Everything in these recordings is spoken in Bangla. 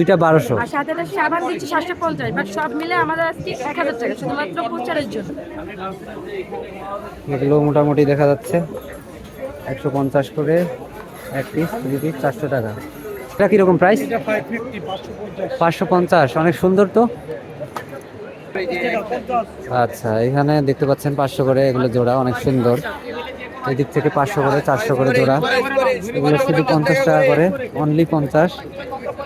দুইটা বারোশো। আর সাথে একটা সাবান দিচ্ছি সাতশো পঞ্চাশ বাট সব মিলে আমাদের আজকে এক হাজার টাকা শুধুমাত্র প্রচারের জন্য। এগুলো মোটামুটি দেখা যাচ্ছে। একশো পঞ্চাশ করে এক পিস দুই পিস চারশো টাকা। এটা কীরকম প্রাইস পাঁচশো পঞ্চাশ। অনেক সুন্দর তো? আচ্ছা এখানে দেখতে পাচ্ছেন পাঁচশো করে এগুলো জোড়া অনেক সুন্দর। এই দিক থেকে পাঁচশো করে চারশো করে জোড়া। এগুলো শুধু পঞ্চাশ টাকা করে অনলি পঞ্চাশ।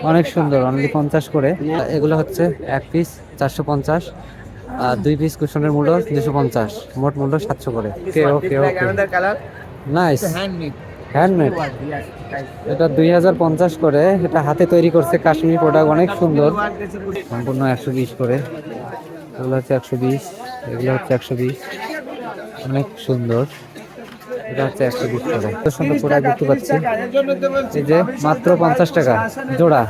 অনেক সুন্দর অনলি পঞ্চাশ করে। এগুলো হচ্ছে এক পিস চারশো পঞ্চাশ। আর দুই পিস কুশনের মূল্য দুশো পঞ্চাশ। মোট মূল্য সাতশো করে। ওকে ওকে ওকে নাইস হ্যান্ডমেড এটা দুই হাজার পঞ্চাশ করে। এটা হাতে তৈরি করছে কাশ্মীর প্রোডাক্ট অনেক সুন্দর। সম্পূর্ণ একশো বিশ করে। এগুলো হচ্ছে একশো বিশ। এগুলো হচ্ছে একশো বিশ। অনেক সুন্দর। এটা হচ্ছে একশো বিশ করে এত সুন্দর প্রোডাক্ট দেখতে পাচ্ছি এই যে মাত্র পঞ্চাশ টাকা জোড়া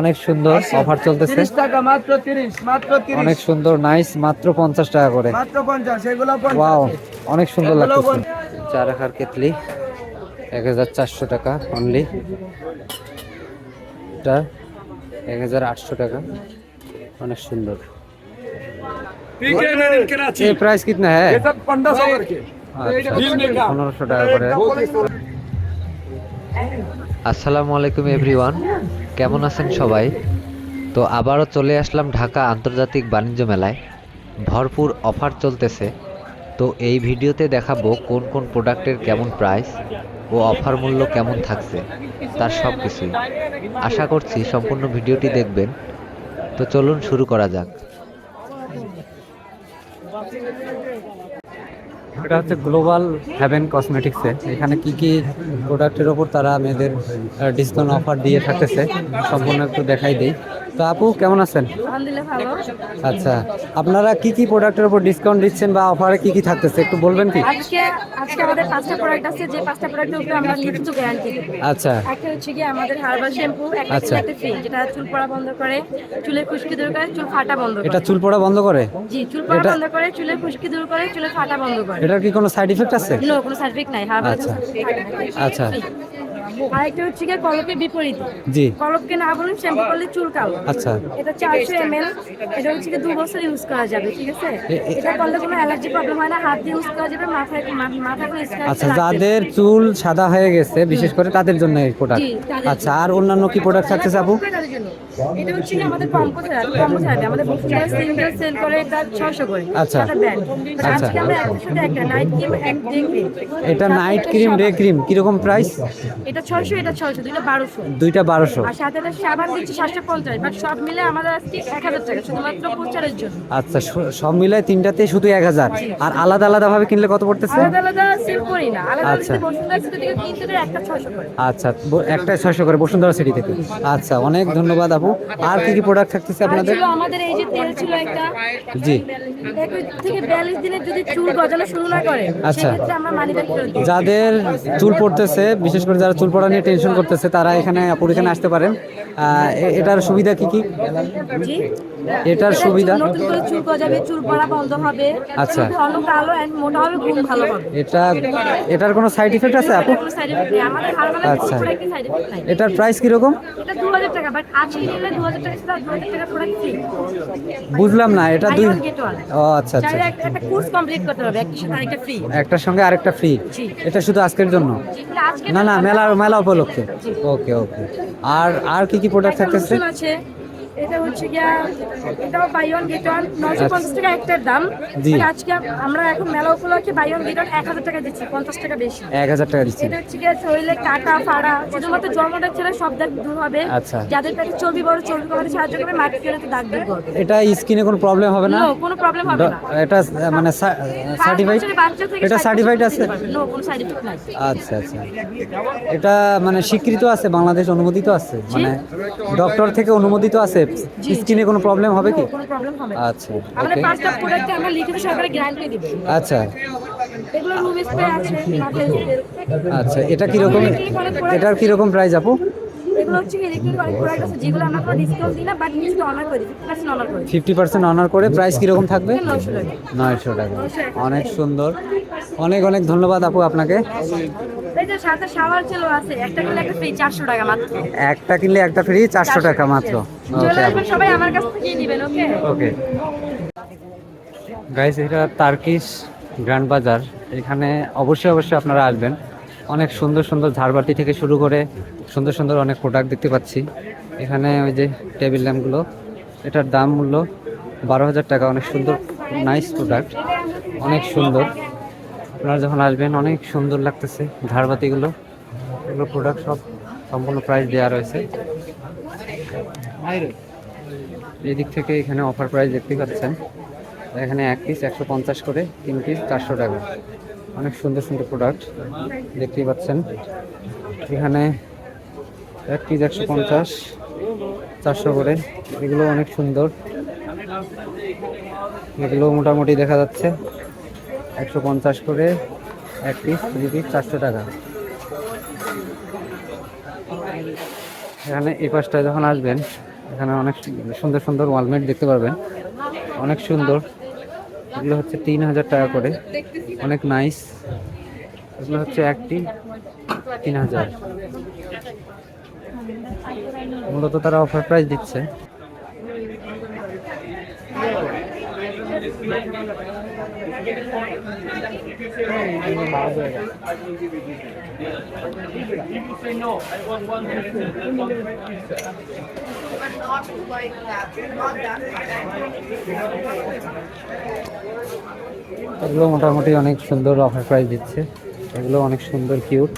অনেক সুন্দর অফার চলতেছে তিরিশ টাকা মাত্র তিরিশ মাত্র তিরিশ অনেক সুন্দর নাইস মাত্র পঞ্চাশ টাকা করে মাত্র পঞ্চাশ এগুলো পঞ্চাশ। ওয়াও অনেক সুন্দর লাগতেছে চা রাখার কেতলি এক হাজার চারশো টাকা অনলি এটা এক হাজার আটশো টাকা অনেক সুন্দর ये प्राइस कितना है अच्छा পনেরোশো টাকা করে। আসসালামু আলাইকুম এভরিওয়ান। কেমন আছেন সবাই? তো আবারও চলে আসলাম ঢাকা আন্তর্জাতিক বাণিজ্য মেলায়। ভরপুর অফার চলতেছে। তো এই ভিডিওতে দেখাবো কোন কোন প্রোডাক্টের কেমন প্রাইস ও অফার মূল্য কেমন থাকছে তার সব কিছুই আশা করছি সম্পূর্ণ ভিডিওটি দেখবেন। তো চলুন শুরু করা যাক। এটা হচ্ছে গ্লোবাল হ্যাভেন কসমেটিক্সে এখানে কি কি প্রোডাক্টের ওপর তারা মেয়েদের ডিসকাউন্ট অফার দিয়ে থাকতেছে, সম্পূর্ণ একটু দেখাই দেই। তো আপু কেমন আছেন? আচ্ছা আপনারা কি কি প্রোডাক্টের উপর ডিসকাউন্ট দিচ্ছেন বা অফারে কি কি থাকতেছে একটু বলবেন কি? আজকে আজকে আমাদের পাঁচটা প্রোডাক্ট আছে যে পাঁচটা প্রোডাক্টের উপরে আমরা লিখিত গ্যারান্টি আচ্ছা। একটা হচ্ছে গিয়ে আমাদের হার্বাল শ্যাম্পু একটা আচ্ছা। একটা ফ্রি যেটা চুল পড়া বন্ধ করে চুলের খুশকি দূর করে চুল ফাটা বন্ধ করে। এটা চুল পড়া বন্ধ করে? জি চুল পড়া এটা- বন্ধ করে চুলের খুশকি দূর করে চুলের ফাটা বন্ধ করে। এটার কি কোনো সাইড ইফেক্ট আছে? নো কোনো সার্টিফিকেট নাই হার্বাল আচ্ছা। আচ্ছা। আরেকটা হচ্ছে গিয়ে কলকের বিপরীত। জি। কলককে না বলুন শ্যাম্পু করলে চুল কালো। আচ্ছা। এটা চারশো এম এল এটা হচ্ছে কি দু বছর ইউজ করা যাবে ঠিক আছে? এটা করলে কোনো অ্যালার্জি প্রবলেম হয় না হাত দিয়ে ইউজ করা যাবে মাথায় মা- মাথায় কোনো স্ক্র্যাচ আচ্ছা যাদের চুল সাদা হয়ে গেছে বিশেষ করে তাদের জন্য এই প্রোডাক্ট আচ্ছা আর অন্যান্য কি প্রোডাক্ট থাকতেছে আপু? এটা হচ্ছে আমাদের কম্পো থেরাপি কম্পো থেরাপি আমাদের বস্তুটা সিঙ্গেল সেল করে এটা 600 করে। আচ্ছা। সাদা ব্র্যান্ড। আজকে আমরা একটার একটা নাইট ক্রিম এক ডে ক্রিম এটা নাইট ক্রিম ডে ক্রিম কীরকম প্রাইস এটা 600 এটা 600 দুইটা 1200 দুইটা বারোশো। আর সাথে সাবান দিচ্ছি 750 বাট সব মিলে আমাদের আজকে 1000 টাকা শুধুমাত্র প্রচারের জন্য। আচ্ছা সব মিলায় তিনটাতে শুধু এক হাজার। আর আলাদা আলাদা ভাবে কিনলে কত পড়তেছে? আলাদা আলাদা সেল করি না। আচ্ছা। বসুন্ধরা সিটি থেকে কিনতে একটা 600 করে। আচ্ছা একটা ছয়শো করে বসুন্ধরা সিটি থেকে। আচ্ছা অনেক ধন্যবাদ আপু। আর কি কি প্রোডাক্ট থাকতেছে আপনাদের? আমাদের এই যে তেল ছিল একটা। জি। থেকে বিয়াল্লিশ দিনের যদি চুল গজানো শুরু না করে আচ্ছা। আমরা। যাদের চুল পড়তেছে বিশেষ করে যারা চুল পড়া নিয়ে টেনশন করতেছে তারা এখানে আপুর এখানে আসতে পারেন এটার সুবিধা কি কি? এটার সুবিধা? চুল গজাবে চুল পড়া বন্ধ হবে। আচ্ছা। চুল ঘন এন্ড মোটা হবে ঘুম ভালো হবে। এটা এটার কোনো সাইড ইফেক্ট আছে আপু? আচ্ছা। এটার প্রাইস কীরকম? এটা 2000 টাকা বাট আজকে নিলে 2000 টাকা সেটা 2000 টাকা প্রোডাক্ট ফ্রি বুঝলাম না এটা দুই ও আচ্ছা আচ্ছা। একটা একটা কোর্স কমপ্লিট করতে হবে একটা সাথে আরেকটা ফ্রি একটার সঙ্গে আরেকটা ফ্রি এটা শুধু আজকের জন্য? না না মেলা মেলা উপলক্ষে? ওকে ওকে। আর আর কি কি প্রোডাক্ট থাকতেছে? আছে। এটা হচ্ছে গিয়া এটাও বাই ওয়ান গেট ওয়ান নশো পঞ্চাশ টাকা একটার দাম। আজকে আমরা এখন মেলা উপলক্ষে বাই ওয়ান গেট ওয়ান এক হাজার টাকা দিচ্ছি পঞ্চাশ টাকা বেশি। এক হাজার টাকা দিচ্ছি। এটা হচ্ছে গিয়ে শরীরে কাটা ফাড়া শুধুমাত্র জন্মটা ছেলে সব দাগ দূর হবে। আচ্ছা। যাদের পেটে চর্বি বড় চর্বি কমাতে সাহায্য করবে মাটি দাগ দূর করবে। এটা স্কিনে কোনো প্রবলেম হবে না? কোনো প্রবলেম হবে না। এটা মানে সার্টিফাইড এটা সার্টিফাইড আছে? নো কোনো সাইড এফেক্ট নাই। আচ্ছা আচ্ছা। এটা মানে স্বীকৃত আছে বাংলাদেশ অনুমোদিত আছে? মানে ডক্টর থেকে অনুমোদিত আছে? স্কিনে কোনো প্রবলেম হবে কি? কোনো প্রবলেম হবে আচ্ছা আমরা পাঁচটা প্রোডাক্টে আমরা লিখিত সহকারে গ্যারান্টি দিব। আচ্ছা। এগুলো রুম স্প্রে আছে আচ্ছা এটা কীরকম এটার কীরকম প্রাইস আপু? এগুলো হচ্ছে ইলেকট্রিক অনেক প্রোডাক্ট আছে যেগুলো আমরা কোনো ডিসকাউন্ট দিই না বাট নিচে অনার করি অনার অনার প্রাইস কীরকম থাকবে? টাকা। টাকা। অনেক সুন্দর। অনেক অনেক ধন্যবাদ আপু আপনাকে। এই যে সাথে শাওয়ার চলো আছে একটা কিনলে একটা ফ্রি চারশো টাকা মাত্র। একটা কিনলে একটা ফ্রি চারশো টাকা মাত্র। চলে ওকে আসবেন সবাই আমার কাছ থেকেই নিবেন ওকে ওকে গাইস এটা তার্কিশ গ্র্যান্ড বাজার এখানে অবশ্যই অবশ্যই আপনারা আসবেন। অনেক সুন্দর সুন্দর ঝাড়বাতি থেকে শুরু করে সুন্দর সুন্দর অনেক প্রোডাক্ট দেখতে পাচ্ছি। এখানে ওই যে টেবিল ল্যাম্পগুলো এটার দাম মূল্য বারো হাজার টাকা। অনেক সুন্দর নাইস প্রোডাক্ট অনেক সুন্দর। আপনারা যখন আসবেন, অনেক সুন্দর লাগতেছে ঝাড়বাতিগুলো এগুলো প্রোডাক্ট সব সম্পূর্ণ প্রাইস দেওয়া রয়েছে। এই দিক থেকে এখানে অফার প্রাইস দেখতে পাচ্ছেন। এখানে এক পিস একশো পঞ্চাশ করে, তিন পিস চারশো টাকা। অনেক সুন্দর সুন্দর প্রোডাক্ট দেখতেই পাচ্ছেন। এখানে এক পিস একশো পঞ্চাশ, চারশো করে। এগুলো অনেক সুন্দর। এগুলো মোটামুটি দেখা যাচ্ছে। একশো পঞ্চাশ করে এক পিস দুই পিস চারশো টাকা। এখানে এই পাশটায় যখন আসবেন, এখানে অনেক সুন্দর সুন্দর ওয়ালমেট দেখতে পারবেন। অনেক সুন্দর। এগুলো হচ্ছে তিন হাজার টাকা করে। অনেক নাইস এগুলো হচ্ছে একটি তিন হাজার। মূলত তারা অফার প্রাইস দিচ্ছে। এগুলো মোটামুটি অনেক সুন্দর অফার প্রাইস দিচ্ছে। এগুলো অনেক সুন্দর কিউট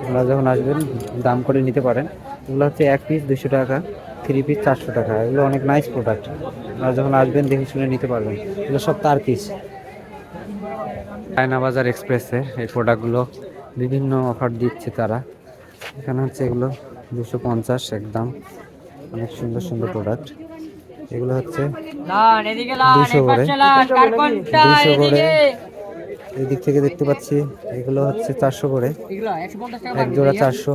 আপনারা যখন আসবেন, দাম করে নিতে পারেন। এগুলো হচ্ছে এক পিস দুশো টাকা। থ্রি পিস চারশো টাকা। এগুলো অনেক নাইস প্রোডাক্ট আপনারা যখন আসবেন দেখে শুনে নিতে পারবেন। এগুলো সব তার পিস চায়না বাজার এক্সপ্রেসের এই প্রোডাক্টগুলো বিভিন্ন অফার দিচ্ছে তারা। এখানে হচ্ছে এগুলো দুশো পঞ্চাশ একদম। অনেক সুন্দর সুন্দর প্রোডাক্ট এগুলো হচ্ছে দুশো করে। দুশো করে। এই দিক থেকে দেখতে পাচ্ছি, এগুলো হচ্ছে চারশো করে। এক জোড়া চারশো।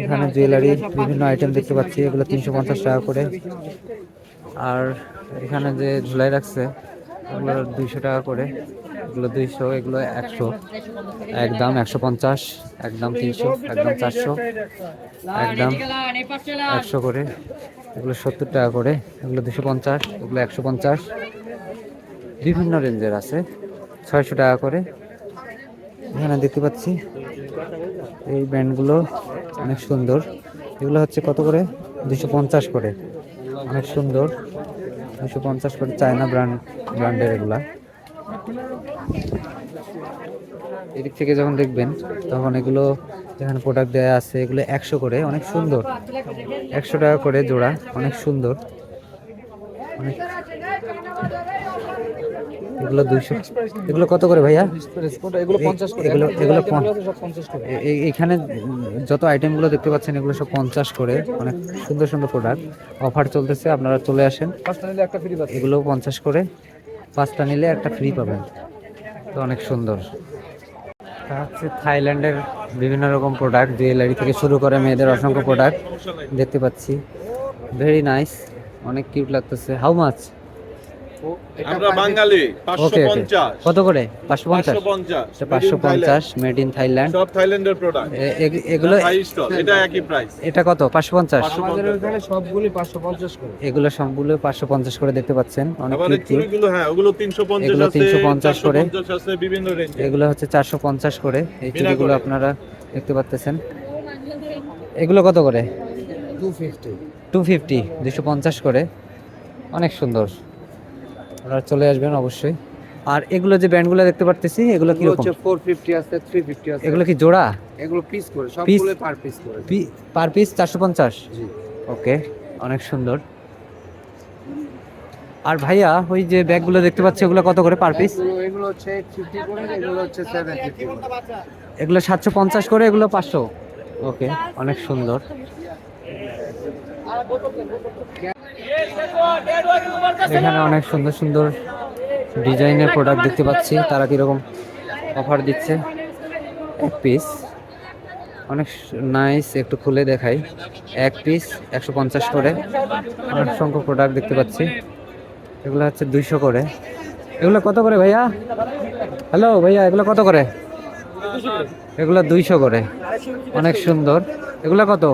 এখানে জুয়েলারি, বিভিন্ন আইটেম দেখতে পাচ্ছি, এগুলো তিনশো পঞ্চাশ টাকা করে। আর এখানে যে ঝুলাই রাখছে, এগুলো দুইশো টাকা করে। এগুলো দুইশো, এগুলো একশো। একদম একশো পঞ্চাশ, একদম তিনশো, একদম চারশো, একদম একশো করে। এগুলো সত্তর টাকা করে, এগুলো দুশো পঞ্চাশ, এগুলো একশো পঞ্চাশ। বিভিন্ন রেঞ্জের আছে। ছয়শো টাকা করে। এখানে দেখতে পাচ্ছি এই ব্যান্ডগুলো অনেক সুন্দর। এগুলো হচ্ছে কত করে? দুশো পঞ্চাশ করে। অনেক সুন্দর। দুশো পঞ্চাশ করে চায়না ব্র্যান্ড, ব্র্যান্ডের এগুলা। এদিক থেকে যখন দেখবেন, তখন এগুলো যেখানে প্রোডাক্ট দেওয়া আছে, এগুলো একশো করে। অনেক সুন্দর। একশো টাকা করে জোড়া। অনেক সুন্দর। অনেক এগুলো দুইশো এগুলো কত করে ভাইয়া? এগুলো পঞ্চাশ করে। এগুলো এখানে যত আইটেমগুলো দেখতে পাচ্ছেন এগুলো সব পঞ্চাশ করে। অনেক সুন্দর সুন্দর প্রোডাক্ট অফার চলতেছে আপনারা চলে আসেন। এগুলো পঞ্চাশ করে। পাঁচটা নিলে একটা ফ্রি পাবেন। তো অনেক সুন্দর। হচ্ছে থাইল্যান্ডের বিভিন্ন রকম প্রোডাক্ট জুয়েলারি থেকে শুরু করে মেয়েদের অসংখ্য প্রোডাক্ট দেখতে পাচ্ছি। ভেরি নাইস অনেক কিউট লাগতেছে। হাউ মাছ আমরা বাঙালি পাঁচশো ওকে ওকে। পঞ্চাশ। কত করে? পাঁচশো পঞ্চাশ। পাঁচশো পঞ্চাশ। পাঁচশো পঞ্চাশ মেড ইন থাইল্যান্ড সব থাইল্যান্ডের প্রোডাক্ট এগুলো এটা একই প্রাইস এটা কত? পাঁচশো পঞ্চাশ? আমাদের ওখানে সবগুলি পাঁচশো পঞ্চাশ করে। এগুলো সবগুলো পাঁচশো পঞ্চাশ করে দেখতে পাচ্ছেন। অনেক চুড়িগুলো হ্যাঁ ওগুলো তিনশো পঞ্চাশ এগুলো আছে 350 করে। আছে বিভিন্ন রেঞ্জ এগুলো হচ্ছে চারশো পঞ্চাশ করে। এই চুড়িগুলো আপনারা দেখতে পাচ্ছেন। এগুলো কত করে? টু ফিফটি টু ফিফটি দুশো পঞ্চাশ করে। অনেক সুন্দর। আপনারা চলে আসবেন অবশ্যই। আর এগুলো যে ব্যান্ডগুলো দেখতে পারতেছি এগুলো কি রকম? হচ্ছে ফোর ফিফটি আছে থ্রি ফিফটি আছে। এগুলো কি জোড়া? এগুলো পিস করে সবগুলো পার পিস করে। পার পিস চারশো পঞ্চাশ? জি। ওকে অনেক সুন্দর। আর ভাইয়া ওই যে ব্যাগগুলো দেখতে পাচ্ছি এগুলো কত করে পার পিস এগুলো হচ্ছে ফিফটি করে এগুলো হচ্ছে সেভেন ফিফটি করে। এগুলো সাতশো পঞ্চাশ করে এগুলো পাঁচশো। ওকে অনেক সুন্দর। এখানে অনেক সুন্দর সুন্দর ডিজাইনের প্রোডাক্ট দেখতে পাচ্ছি। তারা কীরকম অফার দিচ্ছে এক পিস অনেক নাইস একটু খুলে দেখাই। এক পিস একশো পঞ্চাশ করে। অনেক সংখ্যক প্রোডাক্ট দেখতে পাচ্ছি। এগুলো হচ্ছে দুইশো করে। এগুলো কত করে ভাইয়া? হ্যালো ভাইয়া, এগুলো কত করে? এগুলো দুইশো করে। অনেক সুন্দর। এগুলো কত?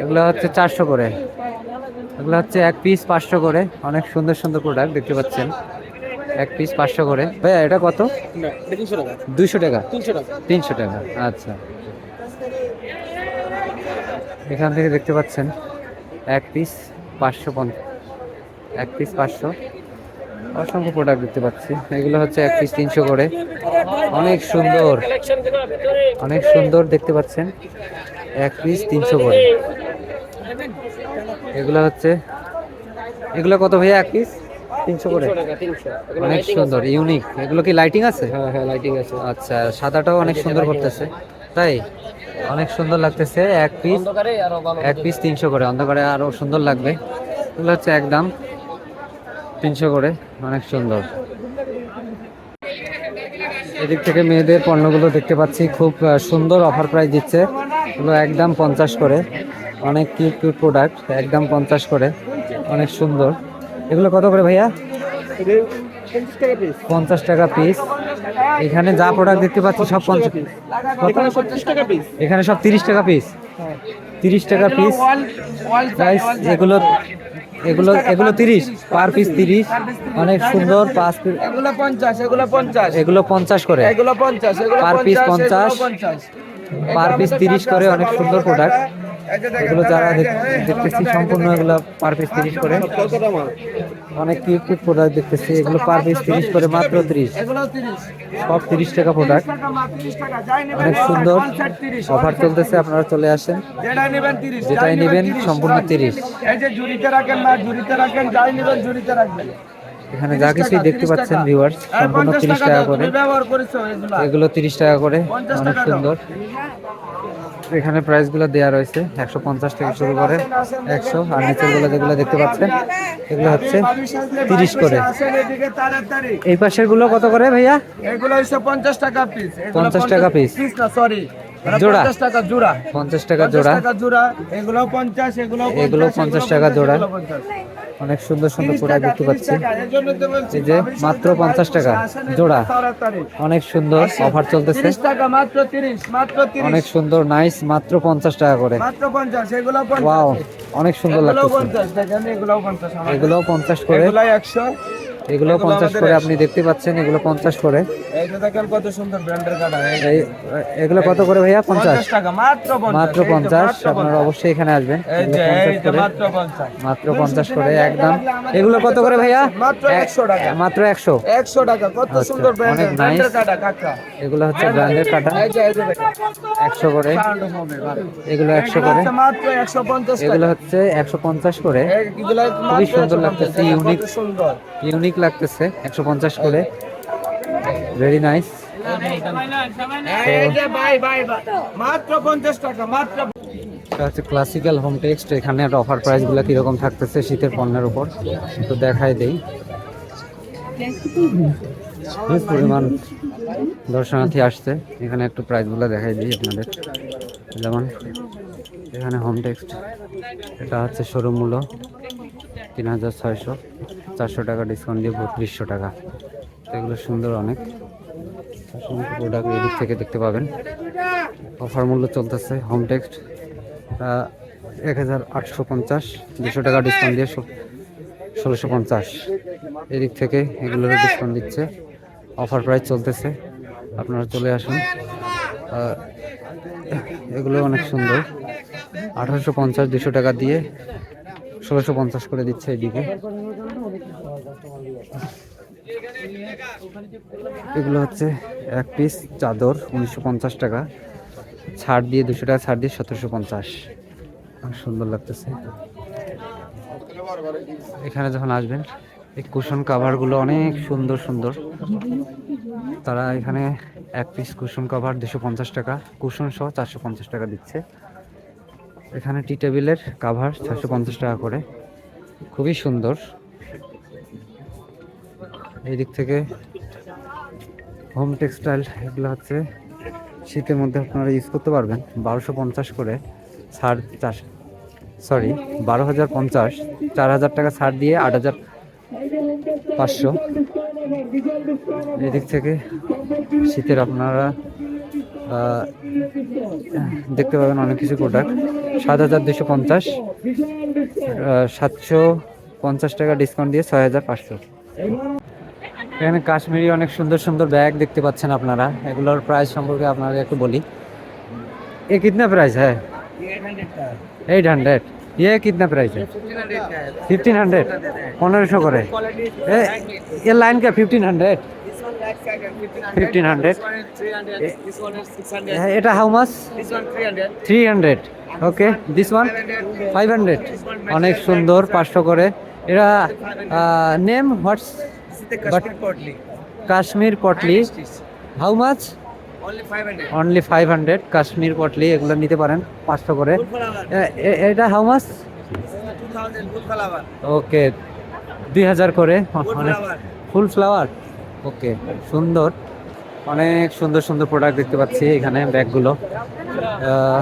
এগুলো হচ্ছে চারশো করে। এগুলো হচ্ছে এক পিস পাঁচশো করে। অনেক সুন্দর সুন্দর প্রোডাক্ট দেখতে পাচ্ছেন। এক পিস পাঁচশো করে। ভাইয়া এটা কত? দুইশো টাকা? তিনশো টাকা। আচ্ছা। এখান থেকে দেখতে পাচ্ছেন এক পিস পাঁচশো পঞ্চাশ এক পিস পাঁচশো। অসংখ্য প্রোডাক্ট দেখতে পাচ্ছি। এগুলো হচ্ছে এক পিস তিনশো করে। অনেক সুন্দর। অনেক সুন্দর দেখতে পাচ্ছেন। এক পিস তিনশো করে। এগুলো হচ্ছে এগুলো কত ভাইয়া এক পিস তিনশো করে। অনেক সুন্দর ইউনিক এগুলো কি লাইটিং আছে? হ্যাঁ হ্যাঁ লাইটিং আছে। আচ্ছা সাদাটাও অনেক সুন্দর করতেছে। তাই অনেক সুন্দর লাগতেছে এক পিস এক পিস তিনশো করে। অন্ধকারে আরও সুন্দর লাগবে। এগুলো হচ্ছে একদম তিনশো করে অনেক সুন্দর। এদিক থেকে মেয়েদের পণ্যগুলো দেখতে পাচ্ছি। খুব সুন্দর অফার প্রাইস দিচ্ছে। এগুলো একদম পঞ্চাশ করে। অনেক কিউট কিউট প্রোডাক্ট একদম পঞ্চাশ করে। অনেক সুন্দর। এগুলো কত করে ভাইয়া? পঞ্চাশ টাকা পিস এখানে যা প্রোডাক্ট দেখতে পাচ্ছি সব পঞ্চাশ এখানে সব তিরিশ টাকা পিস তিরিশ টাকা পিস প্রাইস এগুলো এগুলো এগুলো তিরিশ। পার পিস তিরিশ। অনেক সুন্দর পাঁচ পিস এগুলো পঞ্চাশ এগুলো পঞ্চাশ। এগুলো পঞ্চাশ করে। এগুলো পঞ্চাশ piece পঞ্চাশ, পঞ্চাশ। পার পিস তিরিশ করে অনেক সুন্দর প্রোডাক্ট এগুলো যারা দেখ- দেখতেছি সম্পূর্ণ এগুলো পার পিস তিরিশ করে। অনেক কিউট কিউট প্রোডাক্ট দেখতেছি। এগুলো পার পিস তিরিশ করে মাত্র তিরিশ। সব তিরিশ টাকা প্রোডাক্ট অনেক সুন্দর all set 30, অফার চলতেছে আপনারা চলে আসেন। যেটাই নেবেন সম্পূর্ণ তিরিশ। এই যে ঝুড়িতে রাখেন না ঝুড়িতে রাখেন যাই নেবেন ঝুড়িতে রাখবেন। এখানে যা কিছুই দেখতে পাচ্ছেন। ভিউয়ার্স সম্পূর্ণ 50 তিরিশ টাকা করে। এগুলা তিরিশ টাকা করে অনেক সুন্দর। এখানে প্রাইসগুলো দেওয়া রয়েছে একশো পঞ্চাশ থেকে শুরু করে একশো। আর নিচেরগুলো যেগুলো দেখতে পাচ্ছেন এগুলো হচ্ছে তিরিশ করে। এই পাশেরগুলো কত করে ভাইয়া? এগুলো হচ্ছে পঞ্চাশ টাকা পিস 50 টাকা। পিস না সরি জোড়া। পঞ্চাশ টাকা জোড়া। পঞ্চাশ টাকা জোড়া। জোড়া এগুলো পঞ্চাশ এগুলো এগুলো 50 টাকা জোড়া। অনেক সুন্দর সুন্দর 30 প্রোডাক্ট দেখতে পাচ্ছি। এই যে মাত্র 50 টাকা জোড়া। অনেক সুন্দর অফার চলতেছে। 30 টাকা মাত্র 30 মাত্র 30 অনেক সুন্দর নাইস মাত্র পঞ্চাশ টাকা করে। মাত্র 50 এগুলো 50 ওয়াও অনেক সুন্দর এগুলো লাগতেছে। 50 দেখেন এগুলো 50 আমাদের। এগুলোও পঞ্চাশ করে। 100 এগুলো পঞ্চাশ করে আপনি দেখতে পাচ্ছেন এগুলো পঞ্চাশ করে। কত সুন্দর ব্র্যান্ডের কাটা এগুলো কত করে ভাইয়া? পঞ্চাশ। 50 টাকা মাত্র 50 মাত্র পঞ্চাশ। আপনারা 50 অবশ্যই এখানে আসবেন। মাত্র 50 পঞ্চাশ করে একদম। এগুলো কত করে ভাইয়া? মাত্র এক- 100 টাকা। মাত্র একশো। 100 টাকা কত আচ্ছা, সুন্দর ব্র্যান্ডের অনেক। কাটা এগুলো হচ্ছে ব্র্যান্ডের কাটা। এই যে এই যে দেখেন। একশো করে। এগুলো একশো করে। হচ্ছে মাত্র 150 এগুলো হচ্ছে একশো পঞ্চাশ করে। খুবই সুন্দর 150 লাগতেছে, সুন্দর। ইউনিক লাগতেছে একশো পঞ্চাশ করে। ভেরি নাইস এই যে বাই বাই বাই মাত্র 50 টাকা মাত্র এটা হচ্ছে ক্লাসিক্যাল হোম টেক্সট এখানে একটা অফার প্রাইসগুলো কীরকম থাকতেছে শীতের পণ্যের উপর একটু দেখাই দেই। পরিমাণ দর্শনার্থী আসছে এখানে একটু প্রাইসগুলো দেখাই দিই আপনাদের। যেমন এখানে হোম টেক্সট এটা হচ্ছে শোরুম মূল্য তিন হাজার ছয়শো। চারশো টাকা ডিসকাউন্ট দিয়ে বত্রিশশো টাকা। এগুলো সুন্দর অনেক। প্রোডাক্ট এদিক থেকে দেখতে পাবেন। অফার মূল্য চলতেছে হোম টেক্সট এক হাজার আটশো পঞ্চাশ, দুশো টাকা ডিসকাউন্ট দিয়ে ষোলোশো পঞ্চাশ। এদিক থেকে এগুলোর ডিসকাউন্ট দিচ্ছে। অফার প্রাইস চলতেছে। আপনারা চলে আসুন। এগুলো অনেক সুন্দর। আঠারোশো পঞ্চাশ, দুশো টাকা দিয়ে ষোলোশো পঞ্চাশ করে দিচ্ছে এদিকে। এগুলো হচ্ছে এক পিস চাদর উনিশশো পঞ্চাশ টাকা। ছাড় দিয়ে দুশো টাকা, ছাড় দিয়ে সতেরোশো পঞ্চাশ। সুন্দর লাগতেছে। এখানে যখন আসবেন, এই কুশন কাভারগুলো অনেক সুন্দর সুন্দর। তারা এখানে এক পিস কুশন কাভার দুশো পঞ্চাশ টাকা কুশন সহ চারশো পঞ্চাশ টাকা দিচ্ছে। এখানে টি টেবিলের কাভার ছশো পঞ্চাশ টাকা করে। খুবই সুন্দর। এই দিক থেকে হোম টেক্সটাইল এগুলো হচ্ছে শীতের মধ্যে আপনারা ইউজ করতে পারবেন। বারোশো পঞ্চাশ করে ছাড় চার সরি বারো হাজার পঞ্চাশ চার হাজার টাকা ছাড় দিয়ে আট হাজার পাঁচশো। এদিক থেকে শীতের আপনারা দেখতে পাবেন অনেক কিছু প্রোডাক্ট সাত হাজার দুশো পঞ্চাশ সাতশো পঞ্চাশ টাকা ডিসকাউন্ট দিয়ে ছয় হাজার পাঁচশো। এখানে কাশ্মীরি অনেক সুন্দর সুন্দর ব্যাগ দেখতে পাচ্ছেন আপনারা এগুলোর প্রাইস সম্পর্কে আপনাদের একটু বলি এ कितना प्राइस है एट हंड्रेड ये कितना प्राइस है फिफ्टीन हंड्रेड পনেরোশো করে এ ये लाइन का फिफ्टीन हंड्रेड फिफ्टीन हंड्रेड এটা how much three hundred okay this one five hundred অনেক সুন্দর পাঁচশো করে এরা name what's but Kashmir potli how much only five hundred Kashmir potli এগুলো নিতে পারেন পাঁচশো করে এ- এ- এটা হাউ মাছ ওকে দুই হাজার করে অনেক ফুল ফ্লাওয়ার ওকে সুন্দর অনেক সুন্দর সুন্দর প্রোডাক্ট দেখতে পাচ্ছি এখানে ব্যাগগুলো আহ,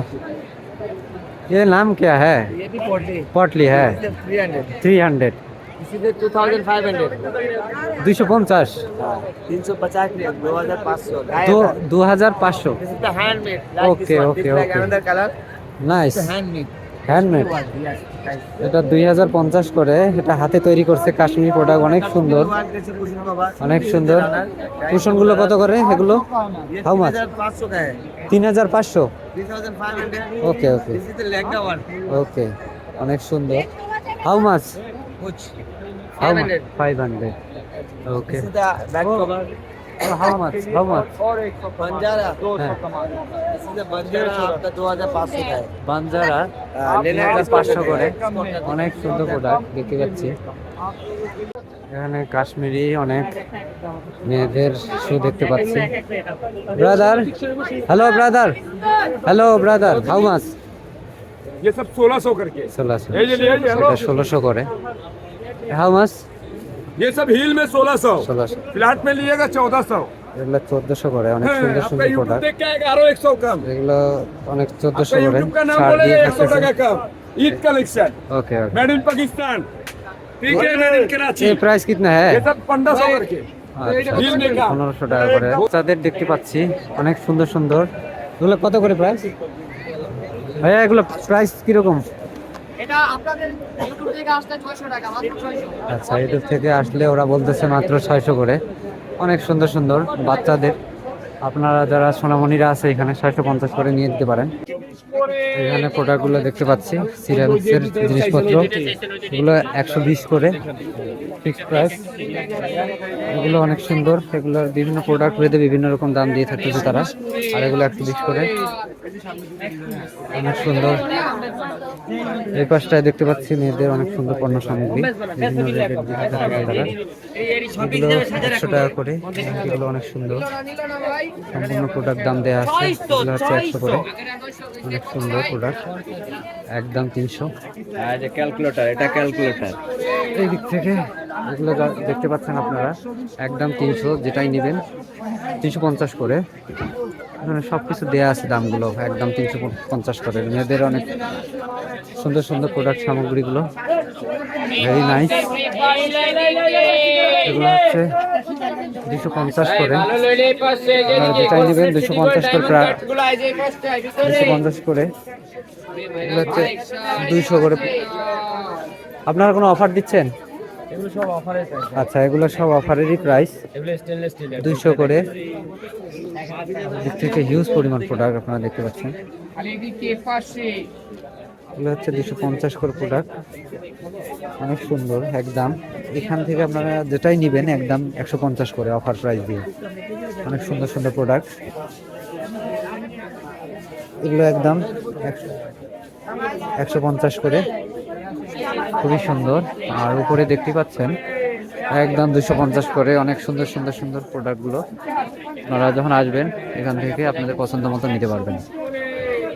ये नाम क्या है ये भी पोटली পটলি হ্যাঁ थ्री हंड्रेड থ্রি হান্ড্রেড इसी से टू थाउजेंड फाइव हंड्रेड দুইশো পঞ্চাশ तीन सौ पचास दो हजार पाँच सौ দু হাজার পাঁচশো This is the handmade. Okay, okay, like okay. another color. Nice It's handmade. Handmade Yes. Nice. এটা দুই হাজার পঞ্চাশ করে এটা হাতে তৈরি করছে কাশ্মীর প্রোডাক্ট অনেক সুন্দর One कैसे कुशन बाबा? অনেক সুন্দর কুশনগুলো কত করে এগুলো ये How much? 3500 का है তিন হাজার পাঁচশো 3500 ওকে ওকে This is the lehenga one. ওকে অনেক সুন্দর how much Which? How 500. Five hundred okay This is the back cover. How much how much Banjara হ্যাঁ This is the बंजारा आपका 2500 का है বাঞ্জারা আহ, তিন হাজার পাঁচশো করে অনেক সুন্দর প্রোডাক্ট দেখতে পাচ্ছি এখানে কাশ্মীরি অনেক মেয়েদের শু দেখতে পাচ্ছি brother hello brother hello brother how much ये सब 1600 करके ষোলোশো এই যে, এই যে, hello। এটা ষোলোশো করে হাউ মাছ ये सब हील में 1600 ষোলোশো फ्लैट में लिएगा 1400 এগুলো চোদ্দশো করে অনেক हैं, সুন্দর आपका সুন্দর यूट्यूब প্রোডাক্ট देख के आएगा आरो 100 कम এগুলো অনেক চোদ্দশো आपका করে यूट्यूब का नाम ছাড় बोलेगा দিয়ে 100 থাকতেছে टका कम Eid collection okay okay made in Pakistan ठीक है मेड इन कराची ये प्राइस कितना है ये सब 1500 करके আচ্ছা हील में का পনেরোশো টাকা করে বাচ্চাদের দেখতে পাচ্ছি অনেক সুন্দর সুন্দর এগুলো কত করে প্রাইস ভাইয়া এগুলো প্রাইস কিরকম আচ্ছা ইউটিউব থেকে আসলে ওরা বলতেছে মাত্র ছয়শো করে। অনেক সুন্দর সুন্দর বাচ্চাদের। আপনারা যারা সোনামণিরা আছে, এখানে ছয়শো পঞ্চাশ করে নিয়ে দিতে পারেন। এখানে প্রোডাক্টগুলো দেখতে পাচ্ছি সিরামিক্সের জিনিসপত্র। এগুলো একশো বিশ করে ফিক্সড প্রাইস এগুলো অনেক সুন্দর। এগুলোর বিভিন্ন প্রোডাক্ট ভেদে বিভিন্ন রকম দাম দিয়ে থাকতেছে তারা। আর এগুলো একশো বিশ করে। অনেক সুন্দর। এই পাশটায় দেখতে পাচ্ছি মেয়েদের অনেক সুন্দর পণ্য সামগ্রী। বিভিন্ন রেটের তারা। এগুলো একশো টাকা করে। এগুলো অনেক সুন্দর। সম্পূর্ণ প্রোডাক্ট দাম দেওয়া আছে। এগুলো হচ্ছে একশো করে। অনেক সুন্দর প্রোডাক্ট একদম তিনশো। ক্যালকুলেটার এটা ক্যালকুলেটার এই দিক থেকে এগুলো দেখতে পাচ্ছেন আপনারা একদম তিনশো যেটাই নেবেন তিনশো পঞ্চাশ করে। এখানে সব কিছু দেওয়া আছে দামগুলো একদম তিনশো পঞ্চাশ করে। মেয়েদের অনেক সুন্দর সুন্দর প্রোডাক্ট সামগ্রীগুলো। ভেরি নাইস এগুলো হচ্ছে দুশো পঞ্চাশ করে। আপনারা যেটাই নেবেন দুশো পঞ্চাশ করে প্রায় দুশো পঞ্চাশ করে। এগুলো হচ্ছে দুইশো করে। আপনারা কোনো অফার দিচ্ছেন? এগুলো সব অফারে আচ্ছা এগুলো সব অফারেরই প্রাইস এগুলো দুইশো করে। দিক থেকে হিউজ পরিমাণ প্রোডাক্ট আপনারা দেখতে পাচ্ছেন। এগুলো হচ্ছে দুশো পঞ্চাশ করে প্রোডাক্ট অনেক সুন্দর, একদম। এখান থেকে আপনারা যেটাই নেবেন, একদম একশো পঞ্চাশ করে অফার প্রাইস দিয়ে। অনেক সুন্দর সুন্দর প্রোডাক্ট এগুলো একদম একশো পঞ্চাশ করে। খুবই সুন্দর। আর উপরে দেখতে পাচ্ছেন, একদম দুশো পঞ্চাশ করে। অনেক সুন্দর সুন্দর সুন্দর প্রোডাক্টগুলো আপনারা যখন আসবেন, এখান থেকে আপনাদের পছন্দ মতো নিতে পারবেন।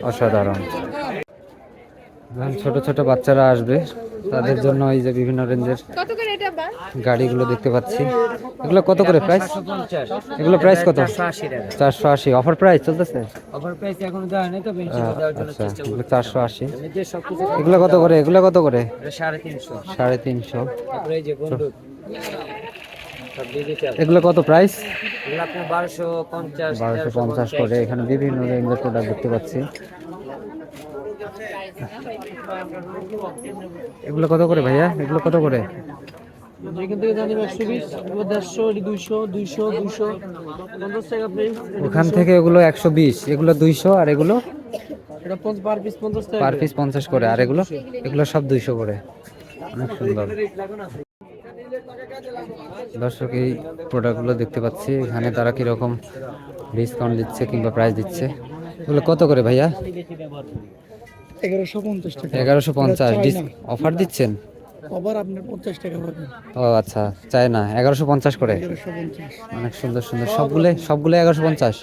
অসাধারণ। ছোট ছোট বাচ্চারা আসবে তাদের জন্য এই যে বিভিন্ন রেঞ্জের কত করে এটা বা গাড়িগুলো দেখতে পাচ্ছি। এগুলো কত করে প্রাইস এগুলো প্রাইস কত? চারশো আশি। অফার প্রাইস চলতেছে? অফার প্রাইস এখন দেওয়া নেই তো বেশি আহ, দেওয়ার জন্য আচ্ছা চেষ্টা এগুলো চারশো আশি। এগুলো কত করে? এগুলো কত করে? সাড়ে তিনশো। এগুলো কত প্রাইস বারোশো পঞ্চাশ বারোশো পঞ্চাশ করে। এখানে বিভিন্ন রেঞ্জের প্রোডাক্ট দেখতে পাচ্ছি। এগুলো কত করে ভাইয়া? এগুলো কত করে? ওখান থেকে এগুলো একশো বিশ এগুলো দুইশো আর এগুলো? পার পিস পঞ্চাশ করে। আর এগুলো? এগুলো সব দুইশো করে। অনেক সুন্দর। দর্শক এই প্রোডাক্টগুলো দেখতে পাচ্ছি। এখানে তারা কীরকম ডিসকাউন্ট দিচ্ছে কিংবা প্রাইস দিচ্ছে। এগুলো কত করে ভাইয়া? এগারোশো পঞ্চাশ টাকা। এগারোশো পঞ্চাশ অফার দিচ্ছেন? আবার আপনার পঞ্চাশ টাকা পাবেন ও আচ্ছা চাই না এগারোশো পঞ্চাশ করে? অনেক সুন্দর সুন্দর। সবগুলো সবগুলো এগারোশো পঞ্চাশ?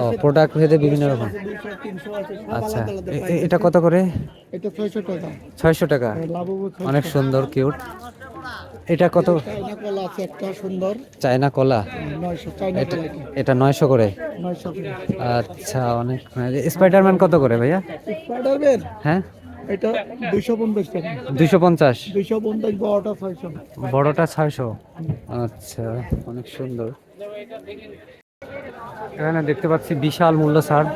ও প্রোডাক্ট ভেদে বিভিন্ন রকম। আচ্ছা এটা কত করে? এটা ছয়শো টাকা। ছয়শো টাকা। অনেক সুন্দর কিউট এটা কত? চাইনা কলা আছে একটা সুন্দর। চায়না কলা? এটা নয়শো করে? আচ্ছা অনেক স্পাইডারম্যান কত করে ভাইয়া? স্পাইডারম্যান হ্যাঁ? এটা পঞ্চাশ টাকা। দুইশো পঞ্চাশ? দুইশো পঞ্চাশ বড়টা ছয়শো। বড়টা ছয়শো? আচ্ছা অনেক সুন্দর। এখানে দেখতে পাচ্ছি বিশাল মূল্য ছাড়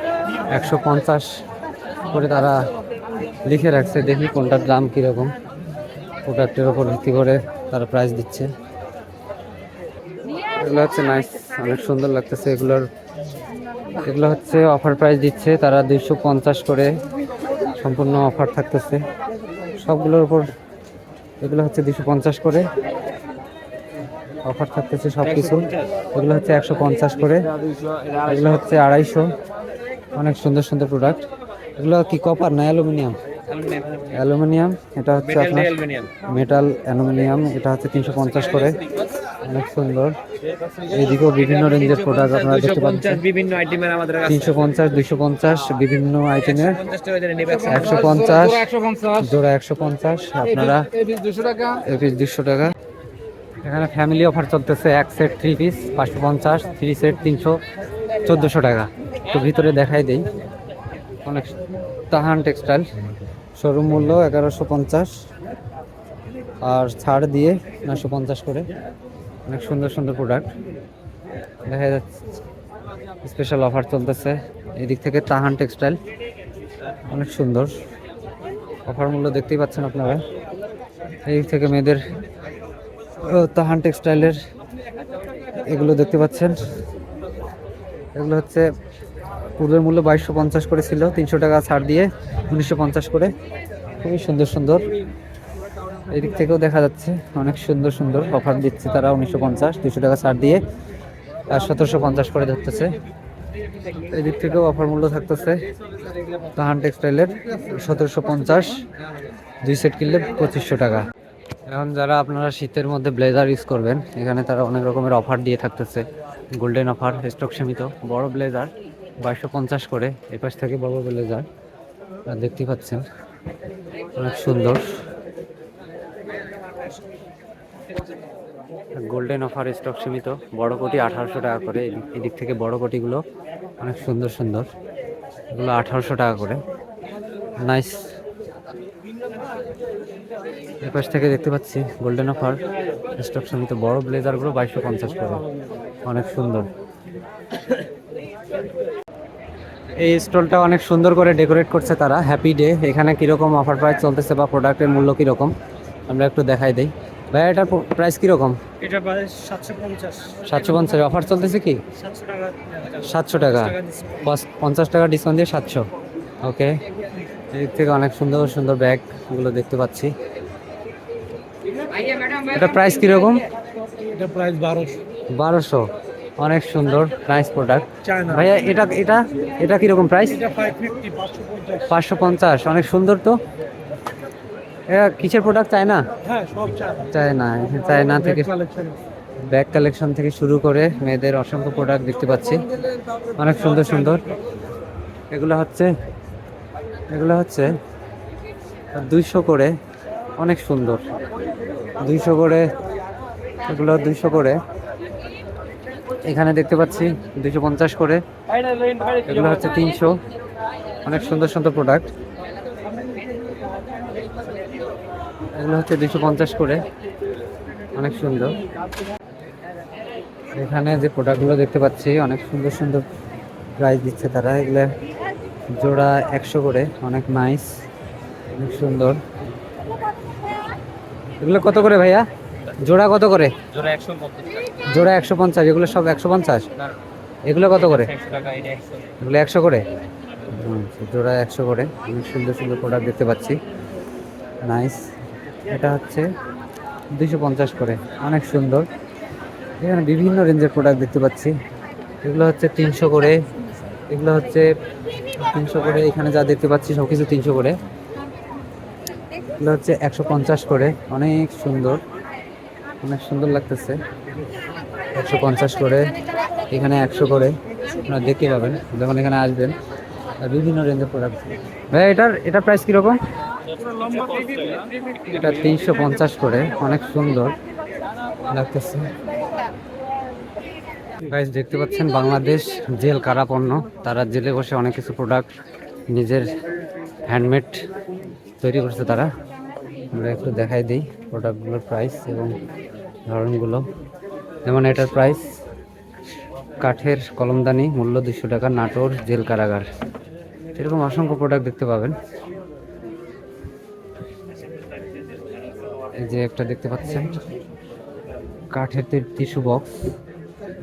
একশো পঞ্চাশ করে তারা লিখে রাখছে। দেখি কোনটার দাম কীরকম। প্রোডাক্টের ওপর ভিত্তি করে। তারা প্রাইস দিচ্ছে। এগুলো হচ্ছে নাইস অনেক সুন্দর লাগতেছে এগুলোর। এগুলো হচ্ছে অফার প্রাইস দিচ্ছে, তারা দুইশো পঞ্চাশ করে সম্পূর্ণ অফার থাকতেছে। সবগুলোর উপর এগুলো হচ্ছে দুশো পঞ্চাশ করে অফার থাকতেছে সব কিছু এগুলো হচ্ছে একশো পঞ্চাশ করে। এগুলো হচ্ছে আড়াইশো। অনেক সুন্দর সুন্দর প্রোডাক্ট এগুলো কি কপার না অ্যালুমিনিয়াম অ্যালুমিনিয়াম। এটা হচ্ছে আপনার মেটাল অ্যালুমিনিয়াম। এটা হচ্ছে তিনশো পঞ্চাশ করে। অনেক সুন্দর। এইদিকেও বিভিন্ন রেঞ্জের প্রোডাক্ট আপনারা দেখতে পাচ্ছেন। বিভিন্ন আইটেমের আমাদের তিনশো পঞ্চাশ দুইশো পঞ্চাশ বিভিন্ন আইটেমের একশো পঞ্চাশ। জোড়া একশো পঞ্চাশ। আপনারা পিস দুশো টাকা। এখানে ফ্যামিলি অফার চলতেছে এক সেট থ্রি পিস পাঁচশো পঞ্চাশ থ্রি সেট তিনশো চোদ্দোশো টাকা। তো ভিতরে দেখাই দেই। অনেক তাহান টেক্সটাইল শোরুম মূল্য এগারোশো পঞ্চাশ। আর ছাড় দিয়ে নশো পঞ্চাশ করে। অনেক সুন্দর সুন্দর প্রোডাক্ট দেখা যাচ্ছে স্পেশাল অফার চলতেছে। এদিক থেকে তাহান টেক্সটাইল অনেক সুন্দর। অফার মূল্য দেখতেই পাচ্ছেন আপনারা। এই থেকে মেয়েদের তাহান টেক্সটাইলের এগুলো দেখতে পাচ্ছেন। এগুলো হচ্ছে পূর্বের মূল্য বাইশশো পঞ্চাশ করে ছিল, তিনশো টাকা ছাড় দিয়ে উনিশশো পঞ্চাশ করে। খুবই সুন্দর সুন্দর। এদিক থেকেও দেখা যাচ্ছে, অনেক সুন্দর সুন্দর অফার দিচ্ছে তারা উনিশশো পঞ্চাশ, দুশো টাকা ছাড় দিয়ে, আর সতেরোশো পঞ্চাশ করে ধরতেছে। এদিক থেকেও অফার মূল্য থাকতেছে তাহান টেক্সটাইলের সতেরোশো পঞ্চাশ, দুই সেট কিনলে পঁচিশশো টাকা। এখন যারা আপনারা শীতের মধ্যে ব্লেজার ইউজ করবেন, এখানে তারা অনেক রকমের অফার দিয়ে থাকতেছে। গোল্ডেন অফার স্টক সীমিত বড় ব্লেজার বাইশশো পঞ্চাশ করে এপাশ থেকে বড় ব্লেজার দেখতে পাচ্ছেন। অনেক সুন্দর। গোল্ডেন অফার স্টক সীমিত, বড় কোটি আঠারোশো টাকা করে। এদিক থেকে বড় কোটিগুলো অনেক সুন্দর সুন্দর। এগুলো আঠারোশো টাকা করে। নাইস এপাশ থেকে দেখতে পাচ্ছি গোল্ডেন অফার স্টক সমিত, বড় ব্লেজারগুলো বাইশশো পঞ্চাশ করে। অনেক সুন্দর। এই স্টলটা অনেক সুন্দর করে ডেকোরেট করছে তারা হ্যাপি ডে এখানে কীরকম অফার প্রাইস চলতেছে বা প্রোডাক্টের মূল্য কীরকম আমরা একটু দেখাই দিই। ভাই এটার প্রাইস কীরকম? এটা সাতশো পঞ্চাশ। অফার চলতেছে কি? সাতশো টাকা। পঞ্চাশ টাকা ডিসকাউন্ট দিয়ে সাতশো। ওকে এদিক থেকে অনেক সুন্দর সুন্দর ব্যাগগুলো দেখতে পাচ্ছি। এটা প্রাইস কীরকম? এটা প্রাইস বারোশো। বারোশো। অনেক সুন্দর নাইস প্রোডাক্ট ভাইয়া এটা এটা এটা কীরকম প্রাইস পাঁচশো পঞ্চাশ। অনেক সুন্দর তো। এটা কিসের প্রোডাক্ট চায় না হ্যাঁ চায়না। চায় না চায়না থেকে ব্যাগ কালেকশন থেকে শুরু করে মেয়েদের অসংখ্য প্রোডাক্ট দেখতে পাচ্ছি। অনেক সুন্দর সুন্দর। এগুলো হচ্ছে এগুলো হচ্ছে দুইশো করে অনেক সুন্দর। দুইশো করে এগুলো দুইশো করে। এখানে দেখতে পাচ্ছি দুইশো পঞ্চাশ করে। এগুলো হচ্ছে তিনশো। অনেক সুন্দর সুন্দর প্রোডাক্ট এগুলো হচ্ছে দুইশো পঞ্চাশ করে। অনেক সুন্দর। এখানে যে প্রোডাক্টগুলো দেখতে পাচ্ছি, অনেক সুন্দর সুন্দর প্রাইস দিচ্ছে তারা। এগুলো জোড়া একশো করে। অনেক নাইস অনেক সুন্দর। এগুলো কত করে ভাইয়া? জোড়া কত করে? জোড়া একশো পঞ্চাশ। এগুলো সব একশো পঞ্চাশ? এগুলো কত করে? এগুলো একশো করে? জোড়া একশো করে। অনেক সুন্দর সুন্দর প্রোডাক্ট দেখতে পাচ্ছি। নাইস এটা হচ্ছে দুশো পঞ্চাশ করে। অনেক সুন্দর। এখানে বিভিন্ন রেঞ্জের প্রোডাক্ট দেখতে পাচ্ছি। এগুলো হচ্ছে তিনশো করে। এগুলো হচ্ছে তিনশো করে। এখানে যা দেখতে পাচ্ছি সব কিছু তিনশো করে। এগুলো হচ্ছে একশো পঞ্চাশ করে। অনেক সুন্দর। অনেক সুন্দর লাগতেছে। একশো পঞ্চাশ করে, এখানে একশো করে। আপনারা দেখতে পাবেন, যখন এখানে আসবেন বিভিন্ন রেঞ্জের প্রোডাক্ট ভাই এটার এটার প্রাইস কীরকম? এটা তিনশো পঞ্চাশ করে, অনেক সুন্দর লাগতেছে। গাইজ দেখতে পাচ্ছেন, বাংলাদেশ জেল, কারা পণ্য, তারা জেলে বসে অনেক কিছু প্রোডাক্ট নিজের হ্যান্ডমেড তৈরি করছে তারা। আমরা একটু দেখাই দিই প্রোডাক্টগুলোর প্রাইস এবং ধরনগুলো। যেমন এটার প্রাইস কাঠের কলমদানি, মূল্য দুশো টাকা, নাটোর জেল কারাগার। এরকম অসংখ্য প্রোডাক্ট দেখতে পাবেন। এই যে একটা দেখতে পাচ্ছেন, কাঠের টিস্যু বক্স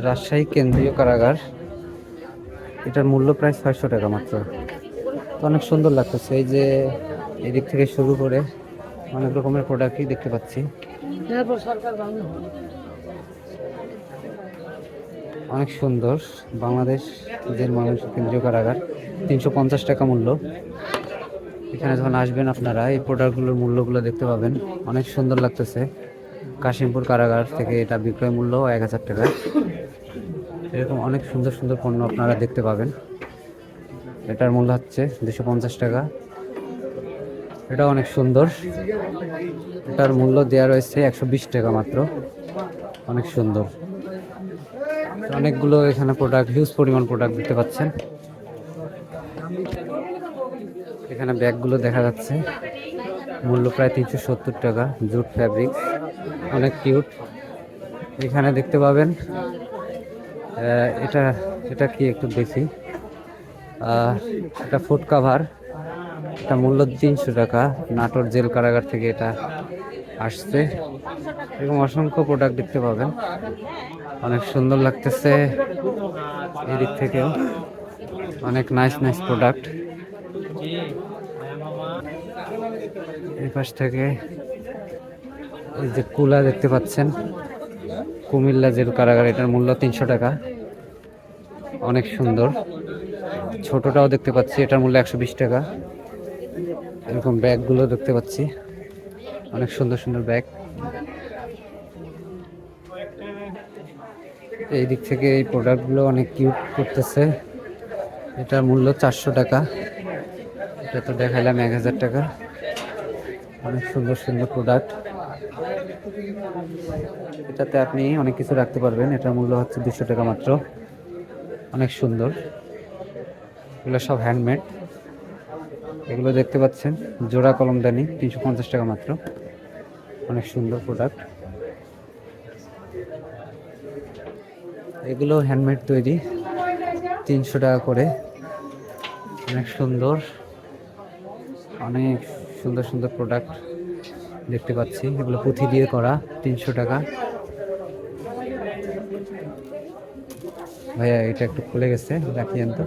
রাজশাহী কেন্দ্রীয় কারাগার। এটার মূল্য প্রায় ছয়শো টাকা মাত্র। অনেক সুন্দর লাগতেছে। এই যে এদিক থেকে শুরু করে অনেক রকমের প্রোডাক্টই দেখতে পাচ্ছি। অনেক সুন্দর। বাংলাদেশ জেল মানুষ কেন্দ্রীয় কারাগার। তিনশো পঞ্চাশ টাকা মূল্য। এখানে যখন আসবেন আপনারা এই প্রোডাক্টগুলোর মূল্যগুলো দেখতে পাবেন। অনেক সুন্দর লাগতেছে। কাশিমপুর কারাগার থেকে এটা বিক্রয় মূল্য এক হাজার টাকা। এরকম অনেক সুন্দর সুন্দর পণ্য আপনারা দেখতে পাবেন। এটার মূল্য হচ্ছে দুশো পঞ্চাশ টাকা। এটা অনেক সুন্দর। এটার মূল্য দেওয়া রয়েছে একশো বিশ টাকা মাত্র। অনেক সুন্দর। অনেকগুলো এখানে প্রোডাক্ট হিউজ পরিমাণ প্রোডাক্ট দেখতে পাচ্ছেন। এখানে ব্যাগগুলো দেখা যাচ্ছে। মূল্য প্রায় তিনশো সত্তর টাকা, জুট ফ্যাব্রিক অনেক কিউট এখানে দেখতে পাবেন এটা এটা কি একটু দেখি। এটা ফুড কাভার এটা মূল্য তিনশো টাকা। নাটোর জেল কারাগার থেকে এটা আসছে। এরকম অসংখ্য প্রোডাক্ট দেখতে পাবেন। অনেক সুন্দর লাগতেছে এদিক থেকেও। অনেক নাইস নাইস প্রোডাক্ট এই পাশ থেকে এই যে কুলা দেখতে পাচ্ছেন। কুমিল্লা জেল কারাগার, এটার মূল্য তিনশো টাকা। অনেক সুন্দর। ছোটটাও দেখতে পাচ্ছি, এটার মূল্য একশো বিশ টাকা। এরকম ব্যাগগুলো দেখতে পাচ্ছি। অনেক সুন্দর সুন্দর ব্যাগ। এই দিক থেকে এই প্রোডাক্টগুলো অনেক কিউট করতেছে। এটার মূল্য চারশো টাকা। এটা তো দেখাইলাম এক হাজার টাকা। অনেক সুন্দর সুন্দর প্রোডাক্ট। এটাতে আপনি অনেক কিছু রাখতে পারবেন। এটার মূল্য হচ্ছে দুশো টাকা মাত্র। অনেক সুন্দর। এগুলো সব হ্যান্ডমেড এগুলো দেখতে পাচ্ছেন, জোড়া কলমদানি তিনশো পঞ্চাশ টাকা মাত্র। অনেক সুন্দর প্রোডাক্ট এগুলো হ্যান্ডমেড তৈরি, তিনশো টাকা করে। অনেক সুন্দর অনেক সুন্দর সুন্দর প্রোডাক্ট দেখতে পাচ্ছি। এগুলো পুঁথি দিয়ে করা, তিনশো টাকা। ভাইয়া, এটা একটু খুলে গেছে রাখিয়েন তো।